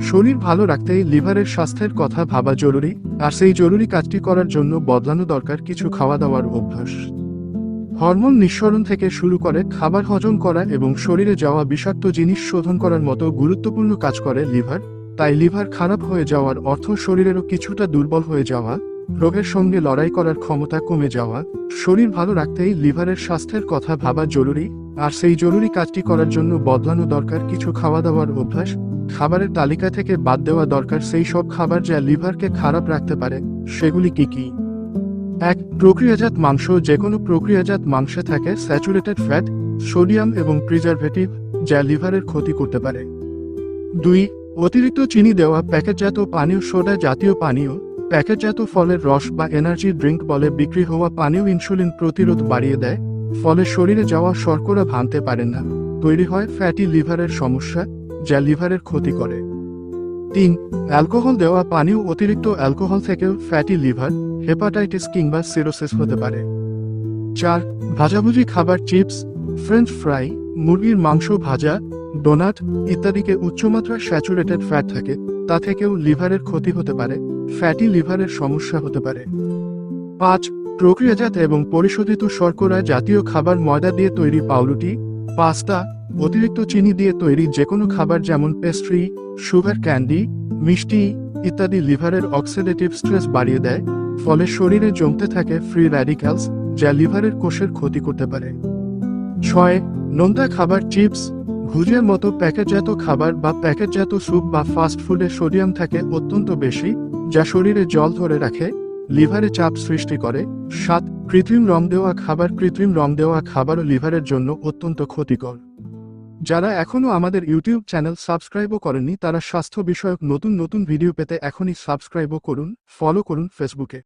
শরীর ভালো রাখতে লিভারের স্বাস্থ্যের কথা ভাবা জরুরি, আর সেই জরুরি কাজটি করার জন্য বদলানো দরকার কিছু খাওয়া দাওয়ার অভ্যাস। হরমোন নিঃসরণ থেকে শুরু করে খাবার হজম করা এবং শরীরে যাওয়া বিষাক্ত জিনিস শোধন করার মতো গুরুত্বপূর্ণ কাজ করে লিভার, তাই লিভার খারাপ হয়ে যাওয়ার অর্থ শরীরেরও কিছুটা দুর্বল হয়ে যাওয়া, রোগের সঙ্গে লড়াই করার ক্ষমতা কমে যাওয়া, শরীর ভালো রাখতেই লিভারের স্বাস্থ্যের কথা ভাবা জরুরি, আর সেই জরুরি কাজটি করার জন্য বদলানো দরকার কিছু খাওয়া দাওয়ার অভ্যাস খাবারের তালিকা থেকে বাদ দেওয়া দরকার সেই সব খাবার যা লিভারকে খারাপ রাখতে পারে, সেগুলি কি কি? এক, প্রক্রিয়াজাত মাংস যে কোনো প্রক্রিয়াজাত মাংসে থাকে স্যাচুরেটেড ফ্যাট, সোডিয়াম এবং প্রিজারভেটিভ, যা লিভারের ক্ষতি করতে পারে। দুই, অতিরিক্ত চিনি দেওয়া প্যাকেটজাত পানীয় সোডা জাতীয় পানীয়, প্যাকেটজাত ফলের রস বা এনার্জি ড্রিঙ্ক বলে বিক্রি হওয়া পানীয় ইনসুলিন প্রতিরোধ বাড়িয়ে দেয়, ফলে শরীরে যাওয়া শর্করা ভাঙতে পারে না। তৈরি হয় ফ্যাটি লিভারের সমস্যা যা লিভারের ক্ষতি করে। তিন, অ্যালকোহল দেওয়া পানীয় অতিরিক্ত অ্যালকোহল থেকেও ফ্যাটি লিভার, হেপাটাইটিস কিংবা সিরোসিস হতে পারে। চার, ভাজাভুজি খাবার চিপস, ফ্রেঞ্চ ফ্রাই, মুরগির মাংস ভাজা, ডোনাট ইত্যাদিকে উচ্চমাত্রার স্যাচুরেটেড ফ্যাট থাকে, তা থেকেও লিভারের ক্ষতি হতে পারে, ফ্যাটি লিভারের সমস্যা হতে পারে। পাঁচ, প্রক্রিয়াজাত এবং পরিশোধিত শর্করা জাতীয় খাবার ময়দা দিয়ে তৈরি পাউরুটি, পাস্তা অতিরিক্ত চিনি দিয়ে তৈরি যে কোনো খাবার যেমন পেস্ট্রি সুগার ক্যান্ডি মিষ্টি ইত্যাদি লিভারের অক্সিডেটিভ স্ট্রেস বাড়িয়ে দেয়, ফলে শরীরে জমতে থাকে ফ্রি র্যাডিক্যালস যা লিভারের কোষের ক্ষতি করতে পারে। ছয়, নোনতা খাবার চিপস ভুজের মতো প্যাকেটজাত খাবার বা প্যাকেটজাত স্যুপ বা ফাস্ট ফুডে সোডিয়াম থাকে অত্যন্ত বেশি, যা শরীরে জল ধরে রাখে, লিভারে চাপ সৃষ্টি করে। সাত, কৃত্রিম রং দেওয়া খাবার কৃত্রিম রং দেওয়া খাবারও লিভারের জন্য অত্যন্ত ক্ষতিকর। যারা এখনও আমাদের ইউটিউব চ্যানেল সাবস্ক্রাইবও করেননি, তারা স্বাস্থ্য বিষয়ক নতুন নতুন ভিডিও পেতে এখনই সাবস্ক্রাইবও করুন ফলো করুন ফেসবুকে